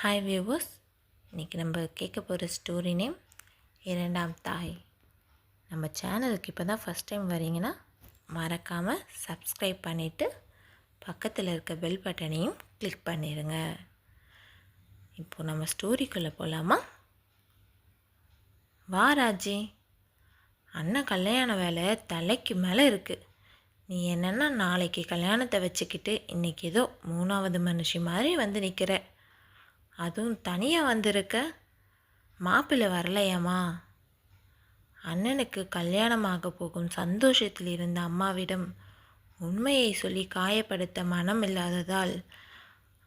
Hi viewers இன்றைக்கி நம்ம கேட்க போகிற ஸ்டோரி நேம் இரண்டாம் தாய். நம்ம சேனலுக்கு இப்போ தான் ஃபஸ்ட் டைம் வரீங்கன்னா மறக்காமல் சப்ஸ்கிரைப் பண்ணிவிட்டு பக்கத்தில் இருக்க பெல் பட்டனையும் கிளிக் பண்ணிடுங்க இப்போது நம்ம ஸ்டோரிக்குள்ளே போகலாமா வா ராஜி. அண்ணன் கல்யாண வேலை தலைக்கு மேலே இருக்குது நீ என்னென்னா நாளைக்கு கல்யாணத்தை வச்சுக்கிட்டு இன்றைக்கி ஏதோ மூணாவது மனுஷி மாதிரி வந்து நிற்கிற அதுவும் தனியாக வந்திருக்க? மாப்பிள்ளை வரலையாம்மா. அண்ணனுக்கு கல்யாணமாக போகும் சந்தோஷத்தில் இருந்த அம்மாவிடம் உண்மையை சொல்லி காயப்படுத்த மனம் இல்லாததால்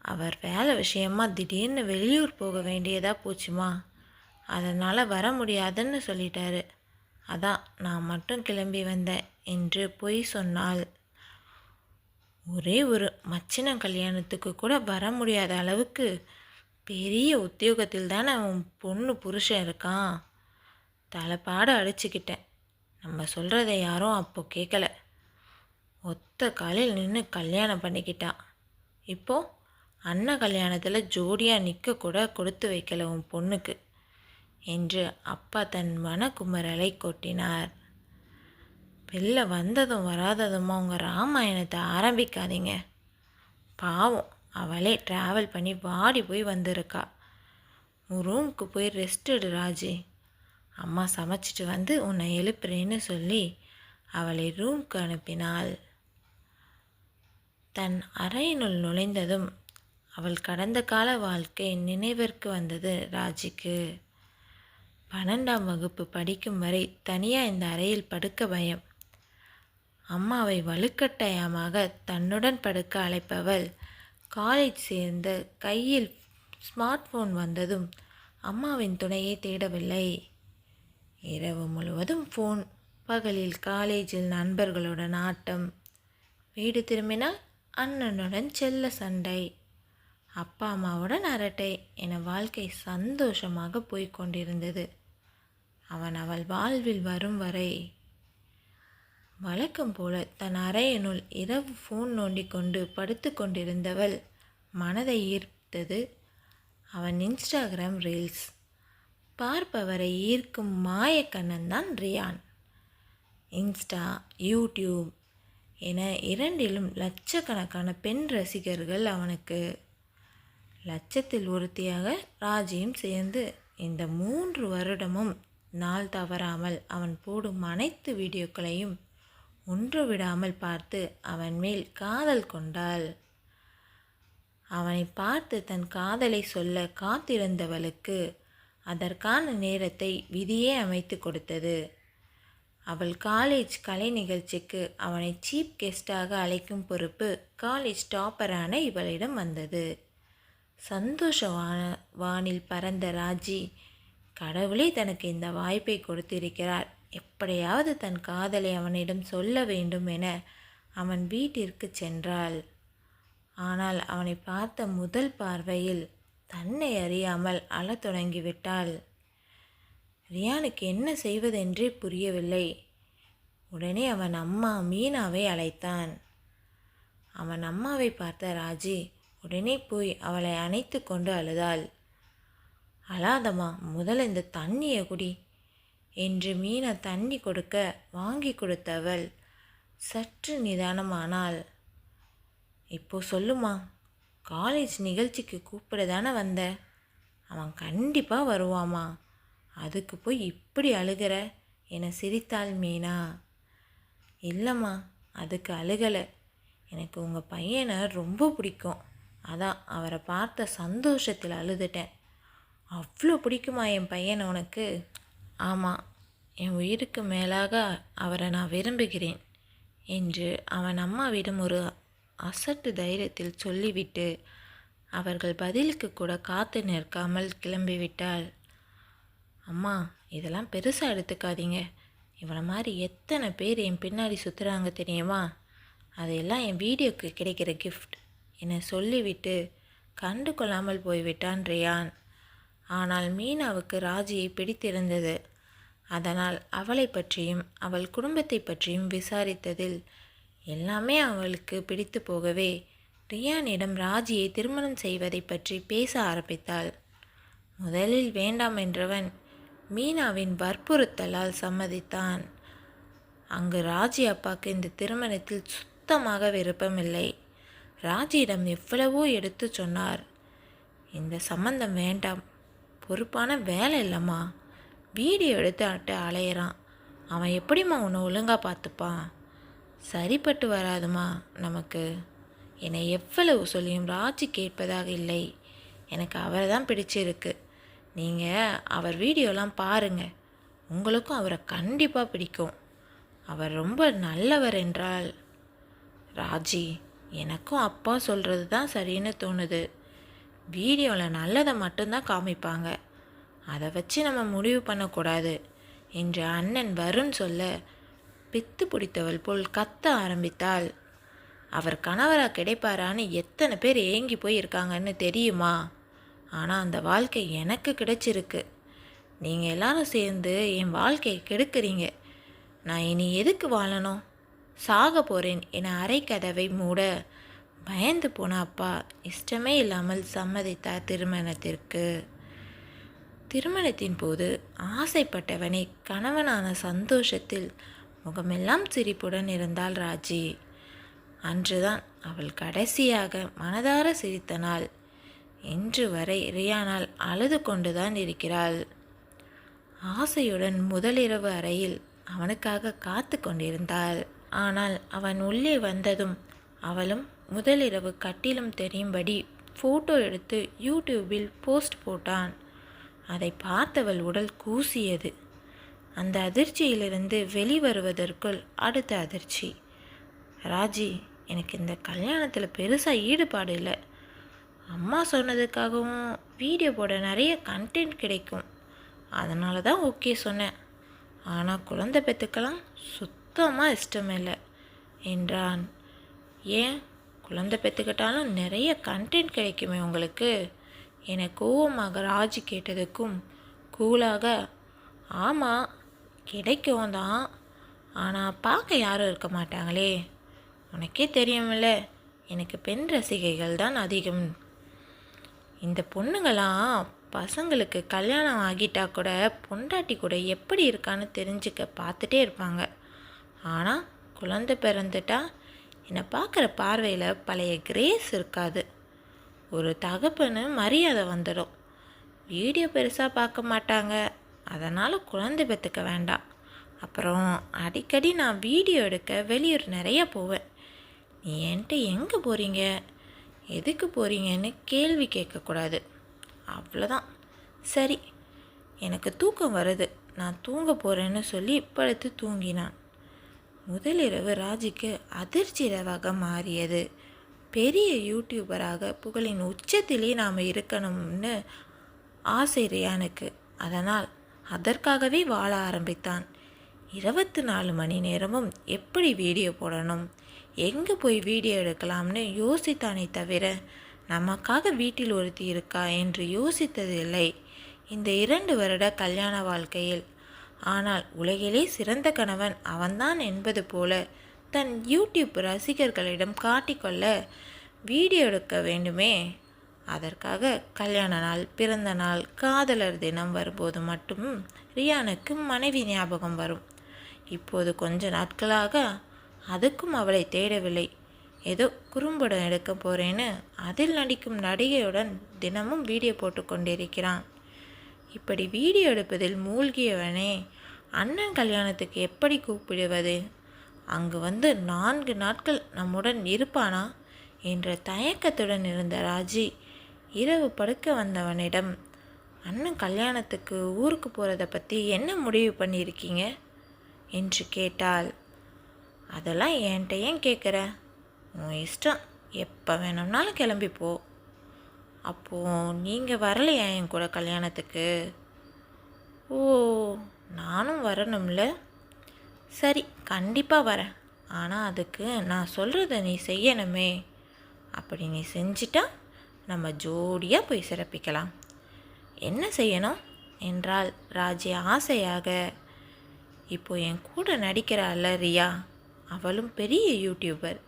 அவர் வேலை விஷயமா திடீர்னு வெளியூர் போக வேண்டியதாக போச்சுமா? அதனால் வர முடியாதுன்னு சொல்லிட்டாரு. அதான் நான் மட்டும் கிளம்பி வந்தேன் என்று பொய் சொன்னால் ஒரே ஒரு மச்சின கல்யாணத்துக்கு கூட வர முடியாத அளவுக்கு பெரிய உத்தியோகத்தில் தானே உன் பொண்ணு புருஷன் இருக்கான். தலைப்பாடு அடிச்சுக்கிட்டேன். நம்ம சொல்கிறத யாரும் அப்போ கேட்கல ஒத்த காலில் நின்று கல்யாணம் பண்ணிக்கிட்டான் இப்போது அண்ணன் கல்யாணத்தில் ஜோடியாக நிற்க கூட கொடுத்து வைக்கல உன் பொண்ணுக்கு என்று அப்பா தன் மனக்குமரலை கொட்டினார். வெளில வந்ததும் வராததுமா உங்கள் ராமாயணத்தை ஆரம்பிக்காதீங்க. பாவம். அவளே ட்ராவல் பண்ணி வாடி போய் வந்திருக்கா. உன் ரூமுக்கு போய் ரெஸ்ட் எடு ராஜி. அம்மா சமைச்சிட்டு வந்து உன்னை எழுப்புறேன்னு சொல்லி அவளை ரூம்க்கு அனுப்பினாள். தன் அறையினுள் நுழைந்ததும் அவள் கடந்த கால வாழ்க்கை நினைவிற்கு வந்தது ராஜிக்கு. பன்னெண்டாம் வகுப்பு படிக்கும் வரை தனியாக இந்த அறையில் படுக்க பயம். அம்மாவை வலுக்கட்டாயமாக தன்னுடன் படுக்க அழைப்பவள் காலேஜ் சேர்ந்த கையில் ஸ்மார்ட் ஃபோன் வந்ததும் அம்மாவின் துணையை தேடவில்லை. இரவு முழுவதும் ஃபோன் பகலில் காலேஜில் நண்பர்களுடன் ஆட்டம். வீடு திரும்பினால் அண்ணனுடன் செல்ல சண்டை. அப்பா அம்மாவுடன் அரட்டை என வாழ்க்கை சந்தோஷமாக போய்கொண்டிருந்தது அவன் அவள் வாழ்வில் வரும் வரை வழக்கம் போல தன் அறையினுள் இரவு ஃபோன் நோண்டி கொண்டு படுத்து கொண்டிருந்தவள் மனதை ஈர்த்தது அவன் இன்ஸ்டாகிராம் ரீல்ஸ். பார்ப்பவரை ஈர்க்கும் மாயக்கண்ணன் தான் ரியான். இன்ஸ்டா யூடியூப் என இரண்டிலும் லட்சக்கணக்கான பெண் ரசிகர்கள் அவனுக்கு. லட்சத்தில் ஒருத்தியாக ராஜியும் சேர்ந்து இந்த மூன்று வருடமும் நாள் தவறாமல் அவன் போடும் அனைத்து வீடியோக்களையும் ஒன்று விடாமல் பார்த்து அவன் மேல் காதல் கொண்டாள். அவனை பார்த்து தன் காதலை சொல்ல காத்திருந்தவளுக்கு அதற்கான நேரத்தை விதியே அமைத்து கொடுத்தது. அவள் காலேஜ் கலை நிகழ்ச்சிக்கு அவனை சீப் கெஸ்டாக அழைக்கும் பொறுப்பு காலேஜ் டாப்பரான இவளிடம் வந்தது. சந்தோஷவான வானில் பறந்த ராஜி கடவுளே தனக்கு இந்த வாய்ப்பை கொடுத்திருக்கிறார். எப்படியாவது தன் காதலை அவனிடம் சொல்ல வேண்டும் என அவன் வீட்டிற்கு சென்றாள். ஆனால் அவனை பார்த்த முதல் பார்வையில் தன்னை அறியாமல் அழத் தொடங்கிவிட்டாள். ரியானுக்கு என்ன செய்வதென்றே புரியவில்லை. உடனே அவன் அம்மா மீனாவை அழைத்தான். அவன் அம்மாவை பார்த்த ராஜி உடனே போய் அவளை அணைத்து கொண்டு அழுதாள். அழாதம்மா முதல்ல இந்த தண்ணியை குடி. என்று மீனை தண்ணி கொடுக்க வாங்கி கொடுத்தவள். சற்று நிதானமானாள் இப்போ சொல்லுமா காலேஜ் நிகழ்ச்சிக்கு கூப்பிட தானே வந்த? அவன் கண்டிப்பாக வருவாமா? அதுக்கு போய் இப்படி அழுகிற? என சிரித்தாள் மீனா. இல்லைம்மா அதுக்கு அழுகலை. எனக்கு உங்கள் பையனை ரொம்ப பிடிக்கும். அதான் அவரை பார்த்த சந்தோஷத்தில் அழுதுட்டேன். அவ்வளோ பிடிக்குமா என் பையனை உனக்கு? ஆமாம் என் உயிருக்கு மேலாக அவரை நான் விரும்புகிறேன் என்று அவன் அம்மாவிடம் ஒரு அசட்டு தைரியத்தில் சொல்லிவிட்டு அவர்கள் பதிலுக்கு கூட காத்து நிற்காமல் கிளம்பிவிட்டாள். அம்மா இதெல்லாம் பெருசாக எடுத்துக்காதீங்க. இவனை மாதிரி எத்தனை பேர் என் பின்னாடி சுற்றுறாங்க தெரியுமா? அதையெல்லாம் என் வீடியோக்கு கிடைக்கிற கிஃப்ட் என சொல்லிவிட்டு கண்டு கொள்ளாமல் போய்விட்டான் ரியான். ஆனால் மீனாவுக்கு ராஜியை பிடித்திருந்தது. அதனால் அவளை பற்றியும் அவள் குடும்பத்தை பற்றியும் விசாரித்ததில் எல்லாமே அவளுக்கு பிடித்து போகவே ரியானிடம் ராஜியை திருமணம் செய்வதை பற்றி பேச ஆரம்பித்தாள். முதலில் வேண்டாம் என்றவன் மீனாவின் வற்புறுத்தலால் சம்மதித்தான். அங்கு ராஜி அப்பாவுக்கு இந்த திருமணத்தில் சுத்தமாக விருப்பமில்லை. ராஜியிடம் எவ்வளவோ எடுத்து சொன்னார். இந்த சம்பந்தம் வேண்டாம். பொறுப்பான வேலை இல்லைம்மா. வீடியோ எடுத்து அட்டு அலையிறான். அவன் எப்படிம்மா உன்னை ஒழுங்காக பார்த்துப்பான்? சரிப்பட்டு வராதுமா நமக்கு. என்னை எவ்வளவு சொல்லியும் ராஜி கேட்பதாக இல்லை. எனக்கு அவரை தான் பிடிச்சிருக்கு. நீங்கள் அவர் வீடியோலாம் பாருங்கள் உங்களுக்கும் அவரை கண்டிப்பாக பிடிக்கும். அவர் ரொம்ப நல்லவர் என்றால். ராஜி எனக்கும் அப்பா சொல்கிறது தான் சரின்னு தோணுது. வீடியோவில் நல்லதை மட்டும்தான் காமிப்பாங்க. அதை வச்சு நம்ம முடிவு பண்ணக்கூடாது என்று அண்ணன் வருண் சொல்ல பித்து பிடித்தவள் போல் கத்த ஆரம்பித்தாள். அவர் கணவராக கிடைப்பாரான்னு எத்தனை பேர் ஏங்கி போய் இருக்காங்கன்னு தெரியுமா? ஆனால் அந்த வாழ்க்கை எனக்கு கிடைச்சிருக்கு. நீங்கள் எல்லாரும் சேர்ந்து என் வாழ்க்கையை கெடுக்கிறீங்க. நான் இனி எதுக்கு வாழணும்? சாக போகிறேன் என அரைக்கதவை மூட பயந்து போன அப்பா இஷ்டமே இல்லாமல் சம்மதித்தார் திருமணத்திற்கு. திருமணத்தின் போது ஆசைப்பட்டவனை கணவனான சந்தோஷத்தில் முகமெல்லாம் சிரிப்புடன் இருந்தாள் ராஜி. அன்றுதான் அவள் கடைசியாக மனதார சிரித்த நாள். இன்று வரை ரியானால் அழுது கொண்டுதான் இருக்கிறாள். ஆசையுடன் முதலிரவு அறையில் அவனுக்காக காத்து கொண்டிருந்தாள். ஆனால் அவன் உள்ளே வந்ததும் அவளும் முதலிரவு கட்டிலும் தெரியும்படி ஃபோட்டோ எடுத்து யூடியூபில் போஸ்ட் போட்டான். அதை பார்த்தவள் உடல் கூசியது. அந்த அதிர்ச்சியிலிருந்து வெளிவருவதற்குள் அடுத்த அதிர்ச்சி. ராஜி எனக்கு இந்த கல்யாணத்தில் பெருசாக ஈடுபாடு இல்லை. அம்மா சொன்னதுக்காகவும் வீடியோ போட நிறைய கண்டென்ட் கிடைக்கும். அதனால தான் ஓகே சொன்னேன். ஆனால் குழந்தை பெற்றுக்கலாம் சுத்தமாக இஷ்டம் இல்லை என்றான். ஏன்? குழந்தை பெற்றுக்கிட்டாலும் நிறைய கண்டென்ட் கிடைக்குமே உங்களுக்கு? என கோவமாக ராஜி கேட்டதுக்கும் கூலாக ஆமாம் கிடைக்கும் தான். ஆனால் பார்க்க யாரும் இருக்க மாட்டாங்களே. உனக்கே தெரியுமில்ல எனக்கு பெண் ரசிகைகள் தான் அதிகம். இந்த பொண்ணுங்களாம் பசங்களுக்கு கல்யாணம் ஆகிட்டா கூட பொண்டாட்டி கூட எப்படி இருக்கான்னு தெரிஞ்சுக்க பார்த்துட்டே இருப்பாங்க. ஆனால் குழந்தை பிறந்துட்டா என்னை பார்க்குற பார்வையில் பழைய கிரேஸ் இருக்காது. ஒரு தகப்புன்னு மரியாதை வந்துடும் வீடியோ பெருசாக பார்க்க மாட்டாங்க. அதனால் குழந்தை பெற்றுக்க வேண்டாம். அப்புறம் அடிக்கடி நான் வீடியோ எடுக்க வெளியூர் நிறைய போவேன். நீ என்கிட்ட எங்கே போகிறீங்க எதுக்கு போகிறீங்கன்னு கேள்வி கேட்கக்கூடாது. அவ்வளோதான் சரி எனக்கு தூக்கம் வருது. நான் தூங்க போகிறேன்னு சொல்லி படுத்து தூங்கினான். முதலிரவு ராஜிக்கு அதிர்ச்சி இரவாக மாறியது. பெரிய யூடியூபராக புகழின் உச்சத்திலே நாம் இருக்கணும்னு ஆசை ரியானுக்கு அதனால் அதற்காகவே வாழ ஆரம்பித்தான். இருபத்தி நாலு மணி நேரமும் எப்படி வீடியோ போடணும்? எங்கே போய் வீடியோ எடுக்கலாம்னு யோசித்தானே தவிர நமக்காக வீட்டில் ஒருத்தி இருக்கா என்று யோசித்ததில்லை இந்த இரண்டு வருட கல்யாண வாழ்க்கையில். ஆனால் உலகிலே சிறந்த கணவன் அவன்தான் என்பது போல தன் யூடியூப் ரசிகர்களிடம் காட்டிக்கொள்ள வீடியோ எடுக்க வேண்டுமே. அதற்காக கல்யாண நாள் பிறந்த நாள் காதலர் தினம் வரும்போது மட்டும் ரியானுக்கு மனைவி ஞாபகம் வரும். இப்போது கொஞ்ச நாட்களாக அதுக்கும் அவளை தேடவில்லை. ஏதோ குறும்படம் எடுக்க போகிறேன்னு அதில் நடிக்கும் நடிகையுடன் தினமும் வீடியோ போட்டு கொண்டிருக்கிறான். இப்படி வீடியோ எடுப்பதில் மூழ்கியவனே அண்ணன் கல்யாணத்துக்கு எப்படி கூப்பிடுவது? அங்கு வந்து நான்கு நாட்கள் நம்முடன் இருப்பானா? என்ற தயக்கத்துடன் இருந்த ராஜி இரவு படுக்க வந்தவனிடம் அண்ணன் கல்யாணத்துக்கு ஊருக்கு போகிறத பற்றி என்ன முடிவு பண்ணியிருக்கீங்க? என்று கேட்டாள். அதெல்லாம் என்கிட்ட ஏன் கேட்குற உன் இஷ்டம். எப்போ வேணும்னாலும் கிளம்பி போ. அப்போது நீங்கள் வரலையா என் கூட கல்யாணத்துக்கு? ஓ நானும் வரணும்ல. சரி கண்டிப்பாக வரேன். ஆனால் அதுக்கு நான் சொல்கிறத நீ செய்யணுமே. அப்படி நீ செஞ்சிட்டா நம்ம ஜோடியாக போய் சிறப்பிக்கலாம். என்ன செய்யணும்? என்றால் ராஜி ஆசையாக. இப்போ என் கூட நடிக்கிறாள்ல ரியா. அவளும் பெரிய யூடியூபர்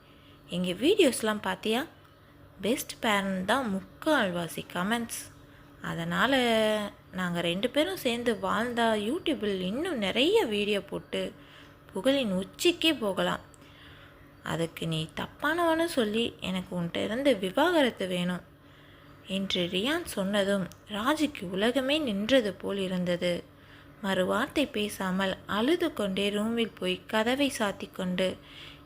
எங்கள் வீடியோஸ்லாம் பார்த்தியா பெஸ்ட் பேரண்ட் தான் முக்கால்வாசி கமெண்ட்ஸ் அதனால் நாங்கள் ரெண்டு பேரும் சேர்ந்து வாழ்ந்தால் யூடியூப்பில் இன்னும் நிறைய வீடியோ போட்டு புகழின் உச்சிக்கே போகலாம். அதுக்கு நீ தப்பானவனு சொல்லி எனக்கு உன்கிட்ட இருந்து விவாகரத்து வேணும் என்று ரியான் சொன்னதும் ராஜிக்கு உலகமே நின்றது போல் இருந்தது. மறு வார்த்தை பேசாமல் அழுது கொண்டே ரூமில் போய் கதவை சாத்தி கொண்டு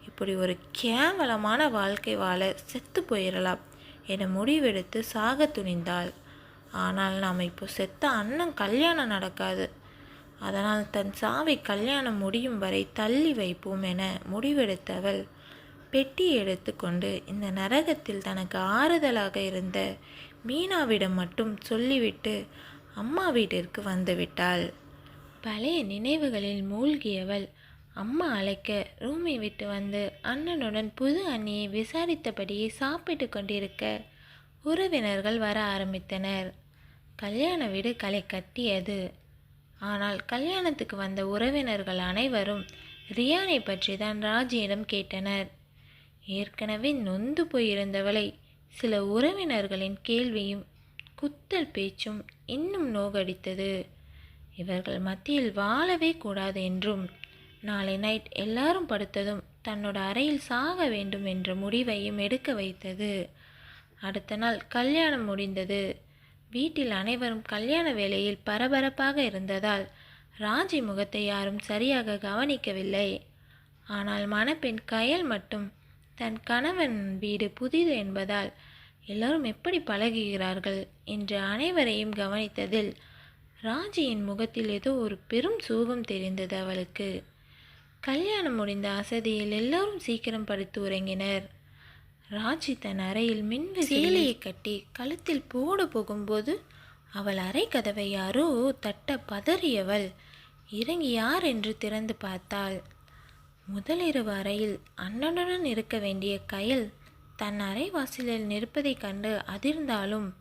இப்படி ஒரு கேவலமான வாழ்க்கை வாழ செத்து போயிடலாம் என முடிவெடுத்து சாக துணிந்தாள். ஆனால் நாம் இப்போ செத்த அண்ணன் கல்யாணம் நடக்காது. அதனால் தன் சாவை கல்யாணம் முடியும் வரை தள்ளி வைப்போம் என முடிவெடுத்தவள். பெட்டி எடுத்துக்கொண்டு இந்த நரகத்தில் தனக்கு ஆறுதலாக இருந்த மீனாவிடம் மட்டும் சொல்லிவிட்டு அம்மா வீட்டிற்கு வந்துவிட்டாள் பழைய நினைவுகளில் மூழ்கியவள் அம்மா அழைக்க ரூமை விட்டு வந்து அண்ணனுடன் புது அண்ணியை விசாரித்தபடியே சாப்பிட்டு கொண்டிருக்க உறவினர்கள் வர ஆரம்பித்தனர். கல்யாண வீடு களை கட்டியது. ஆனால் கல்யாணத்துக்கு வந்த உறவினர்கள் அனைவரும் ரியானை பற்றி தான் ராஜியிடம் கேட்டனர். ஏற்கனவே நொந்து போயிருந்தவளை சில உறவினர்களின் கேள்வியும் குத்தல் பேச்சும் இன்னும் நோகடித்தது. இவர்கள் மத்தியில் வாழவே கூடாது என்றும் நாளை நைட் எல்லாரும் படுத்ததும் தன்னோட அறையில் சாக வேண்டும் என்ற முடிவையும் எடுக்க வைத்தது. அடுத்த நாள் கல்யாணம் முடிந்தது. வீட்டில் அனைவரும் கல்யாண வேலையில் பரபரப்பாக இருந்ததால் ராஜி முகத்தை யாரும் சரியாக கவனிக்கவில்லை. ஆனால் மணப்பெண் கயல் மட்டும் தன் கணவன் வீடு புதிது என்பதால் எல்லோரும் எப்படி பழகுகிறார்கள் என்று அனைவரையும் கவனித்ததில் ராஜியின் முகத்தில் ஏதோ ஒரு பெரும் சோகம் தெரிந்தது அவளுக்கு. கல்யாணம் முடிந்த அசதியில் எல்லோரும் சீக்கிரம் படுத்து உறங்கினர். ராஜி தன் அறையில் மின் சேலையை கட்டி கழுத்தில் போடு போகும்போது அவள் அறை கதவை யாரோ தட்ட பதறியவள். இறங்கி யார் என்று திறந்து பார்த்தாள். முதலிரவு அறையில் அண்ணனுடன் இருக்க வேண்டிய கயல் தன் அறை வாசலில் நிற்பதைக் கண்டு அதிர்ந்தாலும்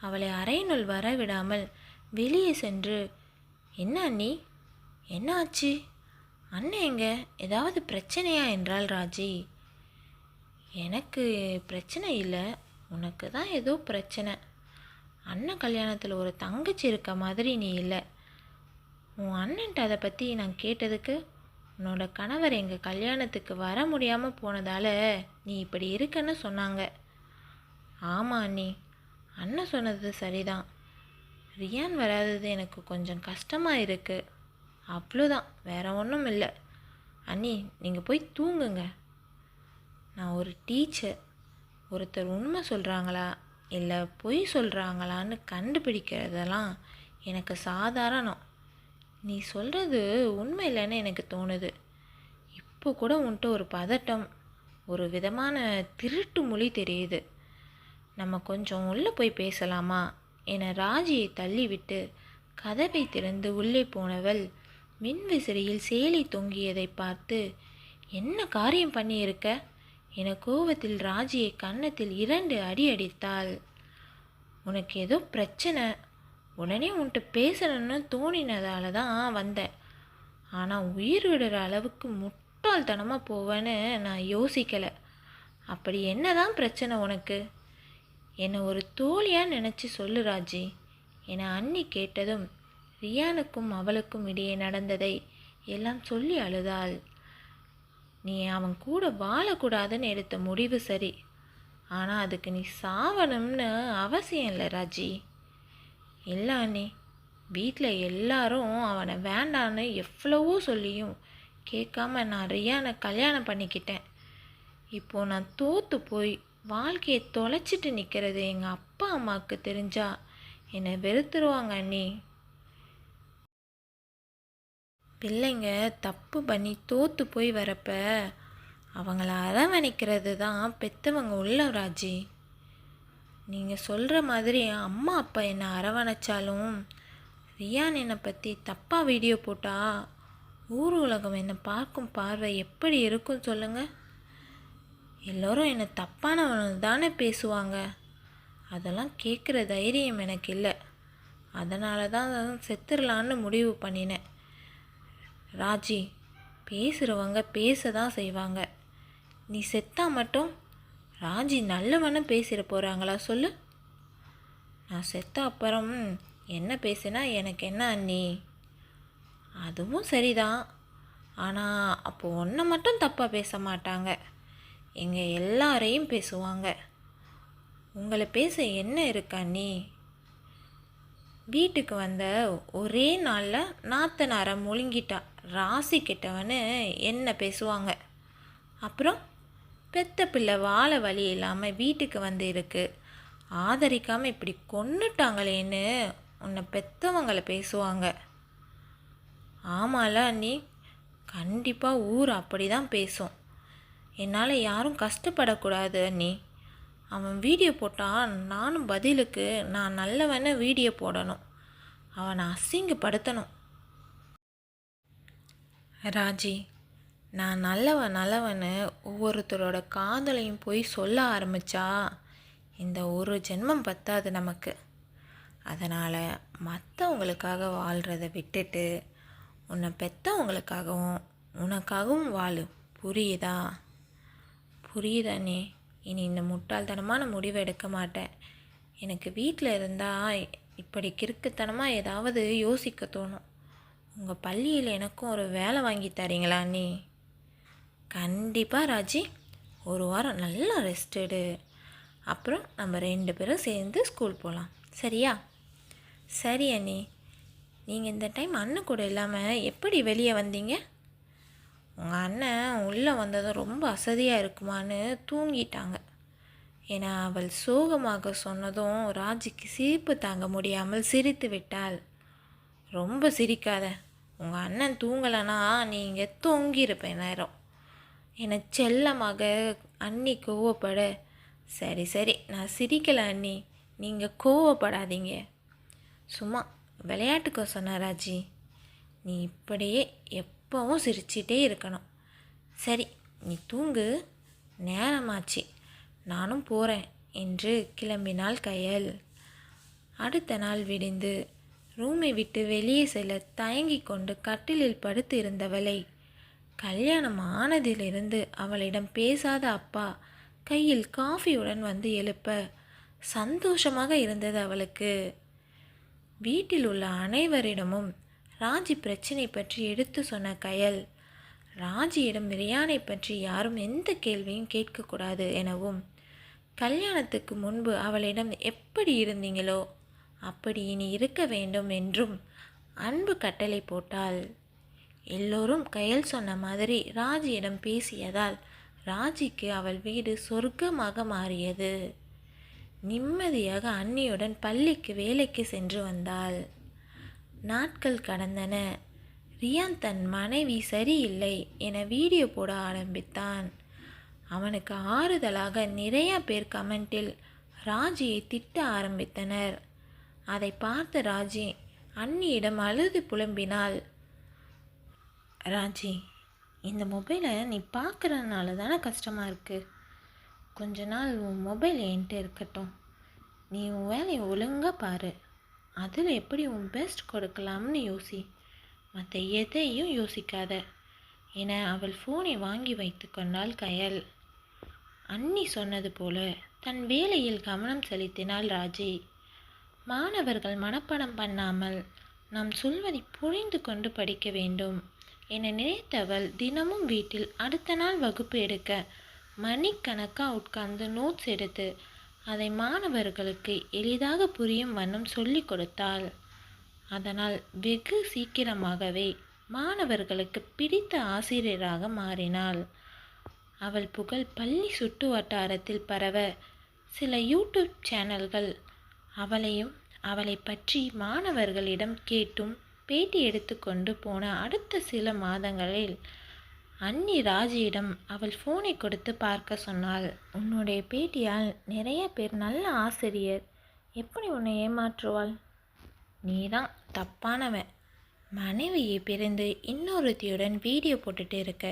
அவளை அறையினுள் வரவிடாமல் வெளியே சென்று என்ன அண்ணி? என்ன ஆச்சு? அண்ணன் எங்க? ஏதாவது பிரச்சனையா? என்றாள் ராஜி. எனக்கு பிரச்சனை இல்லை. உனக்கு தான் ஏதோ பிரச்சனை. அண்ணன் கல்யாணத்தில் ஒரு தங்கச்சி இருக்க மாதிரி நீ இல்லை. உன் அண்ணன்ட்ட அதை பற்றி நான் கேட்டதுக்கு உன்னோட கணவர் எங்கள் கல்யாணத்துக்கு வர முடியாமல் போனதால் நீ இப்படி இருக்கன்னு சொன்னாங்க. ஆமாம் அண்ணி அண்ணன் சொன்னது சரிதான். ரியான் வராதது எனக்கு கொஞ்சம் கஷ்டமாக இருக்குது அவ்வளோதான் வேற ஒன்றும் இல்லை. அண்ணி நீங்கள் போய் தூங்குங்க. நான் ஒரு டீச்சர் ஒருத்தர் உண்மை சொல்கிறாங்களா இல்லை பொய் சொல்கிறாங்களான்னு கண்டுபிடிக்கிறதெல்லாம் எனக்கு சாதாரணம். நீ சொல்கிறது உண்மை இல்லைன்னு எனக்கு தோணுது. இப்போ கூட உன்ட்ட ஒரு பதட்டம் ஒரு விதமான திருட்டு மொழி தெரியுது. நம்ம கொஞ்சம் உள்ளே போய் பேசலாமா? என ராஜியை தள்ளிவிட்டு கதவை திறந்து உள்ளே போனவள் மின்விசிறியில் சேலை தொங்கியதை பார்த்து என்ன காரியம் பண்ணியிருக்க? என கோவத்தில் ராஜியை கன்னத்தில் இரண்டு அடி அடித்தாள். உனக்கு ஏதோ பிரச்சனை. உடனே உன்கிட்ட பேசணும்னு தோணினதால தான் வந்தேன் ஆனால் உயிர் விடுற அளவுக்கு முட்டாள்தனமாக போவேன்னு நான் யோசிக்கலை. அப்படி என்னதான் பிரச்சனை உனக்கு? என்னை ஒரு தோழியாக நினச்சி சொல்லு ராஜி என அண்ணி கேட்டதும் ரியானுக்கும் அவளுக்கும் இடையே நடந்ததை எல்லாம் சொல்லி அழுதாள். நீ அவன் கூட வாழக்கூடாதுன்னு எடுத்த முடிவு சரி. ஆனால் அதுக்கு நீ சாவணும்னு அவசியம் இல்லை ராஜி. இல்லை அண்ணி வீட்டில் எல்லாரும் அவனை வேண்டான்னு எவ்வளவோ சொல்லியும் கேட்காம நான் ரியானை கல்யாணம் பண்ணிக்கிட்டேன். இப்போ நான் தோற்று போய் வாழ்க்கையை தொலைச்சிட்டு நிற்கிறது எங்கள் அப்பா அம்மாவுக்கு தெரிஞ்சா என்னை வெறுத்துருவாங்க அண்ணி. பிள்ளைங்க தப்பு பண்ணி தோற்று போய் வரப்ப அவங்கள அரவணைக்கிறது தான் பெத்தவங்க உள்ள ராஜி. நீங்கள் சொல்கிற மாதிரி அம்மா அப்பா என்னை அரவணைச்சாலும் ரியான் என்னை பற்றி தப்பாக வீடியோ போட்டால் ஊர் உலகம் என்னை பார்க்கும் பார்வை எப்படி இருக்கும் சொல்லுங்கள் எல்லோரும் என்னை தப்பானவன் தானே பேசுவாங்க. அதெல்லாம் கேட்குற தைரியம் எனக்கு இல்லை. அதனால தான் செத்துடலான்னு முடிவு பண்ணினேன். ராஜி பேசுகிறவங்க பேச தான் செய்வாங்க. நீ செத்தா மட்டும் ராஜி நல்லவன பேசிட போகிறாங்களா சொல்லு. நான் செத்த அப்புறம் என்ன பேசினா எனக்கு என்ன அண்ணி? அதுவும் சரிதான். ஆனால் அப்போ ஒன்றை மட்டும் தப்பாக பேச மாட்டாங்க. எங்கள் எல்லாரையும் பேசுவாங்க. உங்களை பேச என்ன இருக்கா நீ வீட்டுக்கு வந்த ஒரே நாளில் நாத்தனாரை முழுங்கிட்டா. ராசி கெட்டவனு என்ன பேசுவாங்க? அப்புறம் பெத்த பிள்ளை வாழ வழி இல்லாமல் வீட்டுக்கு வந்து இருக்கு. ஆதரிக்காமல் இப்படி கொன்னுட்டாங்களேன்னு உன்னை பெத்தவங்களை பேசுவாங்க. ஆமால நீ கண்டிப்பாக ஊர் அப்படி தான் பேசும். என்னால் யாரும் கஷ்டப்படக்கூடாது அண்ணி. அவன் வீடியோ போட்டான் நானும் பதிலுக்கு நான் நல்லவன வீடியோ போடணும். அவனை அசிங்கப்படுத்தணும். ராஜி நான் நல்லவன் நல்லவன்னு ஒவ்வொருத்தரோட காதலையும் போய் சொல்ல ஆரம்பித்தா இந்த ஒரு ஜென்மம் பத்தாது நமக்கு. அதனால் மற்றவங்களுக்காக வாழ்கிறத விட்டுட்டு உன்னை பெற்றவங்களுக்காகவும் உனக்காகவும் வாழு. புரியுதா? புரியுதானே இனி இந்த முட்டாள்தனமான முடிவை எடுக்க மாட்டேன். எனக்கு வீட்டில் இருந்தால் இப்படி கிறுக்குத்தனமாக ஏதாவது யோசிக்க தோணும். உங்கள் பள்ளியில் எனக்கும் ஒரு வேலை வாங்கி தரீங்களா நீ கண்டிப்பாக ராஜி. ஒரு வாரம் நல்லா ரெஸ்ட் எடு. அப்புறம் நம்ம ரெண்டு பேரும் சேர்ந்து ஸ்கூல் போகலாம் சரியா? சரி அண்ணி. நீங்கள் இந்த டைம் அண்ணன் கூட இல்லாமல் எப்படி வெளியே வந்தீங்க? உங்கள் அண்ணன் உள்ளே வந்ததும் ரொம்ப அசதியாக இருக்குமான்னு தூங்கிட்டாங்க. ஏன்னா அவள் சோகமாக சொன்னதும் ராஜிக்கு சிரிப்பு தாங்க முடியாமல் சிரித்து விட்டாள். ரொம்ப சிரிக்காத. உங்கள் அண்ணன் தூங்கலைன்னா நீங்கள் தூங்கியிருப்ப நேரம் என்னை செல்லமாக அண்ணி கோவப்பட சரி சரி நான் சிரிக்கலை அண்ணி நீங்கள் கோவப்படாதீங்க. சும்மா விளையாட்டுக்கு சொன்ன ராஜி நீ இப்படியே எப்போவும் சிரிச்சிட்டே இருக்கணும். சரி நீ தூங்கு நேரமாச்சு நானும் போகிறேன் என்று கிளம்பினாள் கையல். அடுத்த நாள் விடிந்து ரூமை விட்டு வெளியே செல்ல தயங்கிக் கொண்டு கட்டிலில் படுத்து இருந்தவளை. கல்யாணம் ஆனதிலிருந்து அவளிடம் பேசாத அப்பா கையில் காஃபியுடன் வந்து எழுப்ப சந்தோஷமாக இருந்தது அவளுக்கு. வீட்டில் உள்ள அனைவரிடமும் ராஜி பிரச்சினை பற்றி எடுத்து சொன்ன கயல் ராஜியிடம் ரியானை பற்றி யாரும் எந்த கேள்வியும் கேட்கக்கூடாது எனவும் கல்யாணத்துக்கு முன்பு அவளிடம் எப்படி இருந்தீங்களோ அப்படி இனி இருக்க வேண்டும் என்றும் அன்பு கட்டளை போட்டாள். எல்லோரும் கையல் சொன்ன மாதிரி ராஜியிடம் பேசியதால் ராஜிக்கு அவள் வீடு சொர்க்கமாக மாறியது. நிம்மதியாக அன்னியுடன் பள்ளிக்கு வேலைக்கு சென்று வந்தாள். நாட்கள் கடந்தன. ரியான் தன் மனைவி சரியில்லை என வீடியோ போட ஆரம்பித்தான். அவனுக்கு ஆறுதலாக நிறைய பேர் கமெண்டில் ராஜியை திட்ட ஆரம்பித்தனர். அதை பார்த்த ராஜி அண்ணியிடம் அழுது புலம்பினாள். ராஜி இந்த மொபைலை நீ பார்க்குறதுனால தானே கஷ்டமாக இருக்குது கொஞ்ச நாள் உன் மொபைல் என்கிட்ட இருக்கட்டும். நீ உன் வேலையை ஒழுங்காக பாரு. அதில் எப்படி உன் பெஸ்ட் கொடுக்கலாம்னு யோசி. மற்ற எதையும் யோசிக்காத. என அவள் ஃபோனை வாங்கி வைத்து கொண்டாள் கயல். அன்னி சொன்னது போல தன் வேலையில் கவனம் செலுத்தினாள் ராஜி. மாணவர்கள் மனப்பாடம் பண்ணாமல் நாம் சொல்வதை புரிந்து கொண்டு படிக்க வேண்டும். என நினைத்தவள் தினமும் வீட்டில் அடுத்த நாள் வகுப்பு எடுக்க மணிக்கணக்காக உட்கார்ந்து நோட்ஸ் எடுத்து அதை மாணவர்களுக்கு எளிதாக புரியும் வண்ணம் சொல்லிக் கொடுத்தாள். அதனால் வெகு சீக்கிரமாகவே மாணவர்களுக்கு பிடித்த ஆசிரியராக மாறினாள். அவள் புகழ் பள்ளி சுற்று வட்டாரத்தில் பரவ சில யூடியூப் சேனல்கள் அவளையும் அவளை பற்றி மாணவர்களிடம் கேட்டும் பேட்டி எடுத்துக்கொண்டு போன அடுத்த சில மாதங்களில் அன்னி ராஜியிடம் அவள் ஃபோனை கொடுத்து பார்க்க சொன்னாள். உன்னுடைய பேட்டியால் நிறைய பேர் நல்ல ஆசிரியர். எப்படி உன்னை ஏமாற்றுவாள்? நீ தான் தப்பானவன். மனைவியை பிரிந்து இன்னொருத்தியுடன் வீடியோ போட்டுட்டு இருக்க.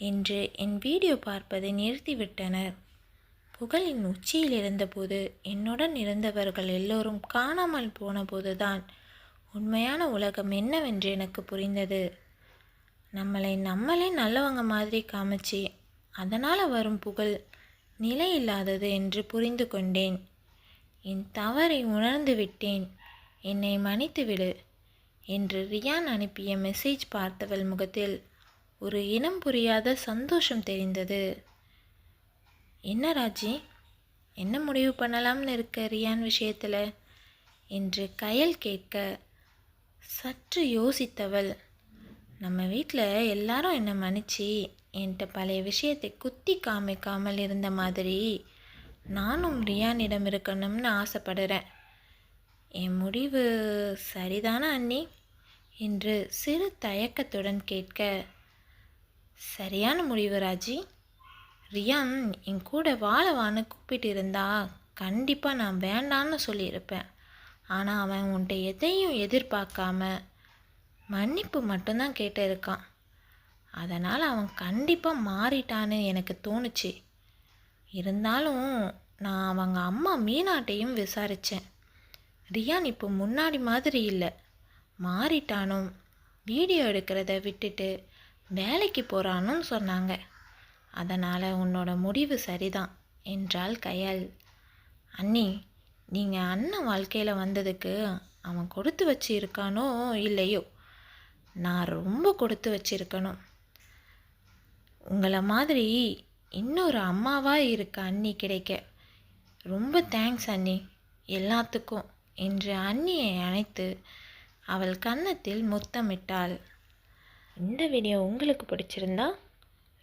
என்று என் வீடியோ பார்ப்பதை நிறுத்திவிட்டனர். புகழின் உச்சியில் இருந்தபோது என்னுடன் இருந்தவர்கள் எல்லோரும் காணாமல் போனபோதுதான் உண்மையான உலகம் என்னவென்று எனக்கு புரிந்தது. நம்மளை நம்மளே நல்லவங்க மாதிரி காமிச்சு அதனால் வரும் புகழ் நிலையில்லாதது என்று புரிந்து கொண்டேன். என் தவறை உணர்ந்து விட்டேன். என்னை மன்னித்துவிடு என்று ரியான் அனுப்பிய மெசேஜ் பார்த்தவள் முகத்தில் ஒரு இனம் புரியாத சந்தோஷம் தெரிந்தது. என்ன ராஜி? என்ன முடிவு பண்ணலாம்னு இருக்க ரியான் விஷயத்தில்? என்று கயல் கேட்க சற்று யோசித்தவள். நம்ம வீட்டில் எல்லாரும் என்னை மன்னிச்சு என்கிட்ட பழைய விஷயத்தை குத்தி காமிக்காமல் இருந்த மாதிரி நானும் ரியானிடம் இருக்கணும்னு ஆசைப்படுறேன். என் முடிவு சரிதானா அண்ணி? என்று சிறு தயக்கத்துடன் கேட்க. சரியான முடிவு ராஜி. ரியான் என் கூட வாழவான்னு கூப்பிட்டு இருந்தா கண்டிப்பாக நான் வேண்டான்னு சொல்லியிருப்பேன். ஆனால் அவன் உன்கிட்ட எதையும் எதிர்பார்க்காம மன்னிப்பு மட்டும்தான் கேட்டு இருக்கான். அதனால் அவன் கண்டிப்பாக மாறிட்டான்னு எனக்கு தோணுச்சு. இருந்தாலும் நான் அவங்க அம்மா மீனாட்டையும் விசாரித்தேன் ரியான் இப்போ முன்னாடி மாதிரி இல்லை. மாறிட்டானும். வீடியோ எடுக்கிறத விட்டுட்டு வேலைக்கு போகிறானும் சொன்னாங்க. அதனால் உன்னோட முடிவு சரிதான் என்றாள் கயல். அண்ணி நீங்கள் அண்ணன் வாழ்க்கையில் வந்ததுக்கு அவன் கொடுத்து வச்சு இருக்கானோ இல்லையோ? நான் ரொம்ப கொடுத்து வச்சிருக்கணும். உங்களை மாதிரி இன்னொரு அம்மாவாக இருக்க அண்ணி கிடைக்க. ரொம்ப தேங்க்ஸ் அண்ணி எல்லாத்துக்கும் என்று அண்ணியை அணைத்து அவள் கன்னத்தில் முத்தமிட்டாள். இந்த வீடியோ உங்களுக்கு பிடிச்சிருந்தா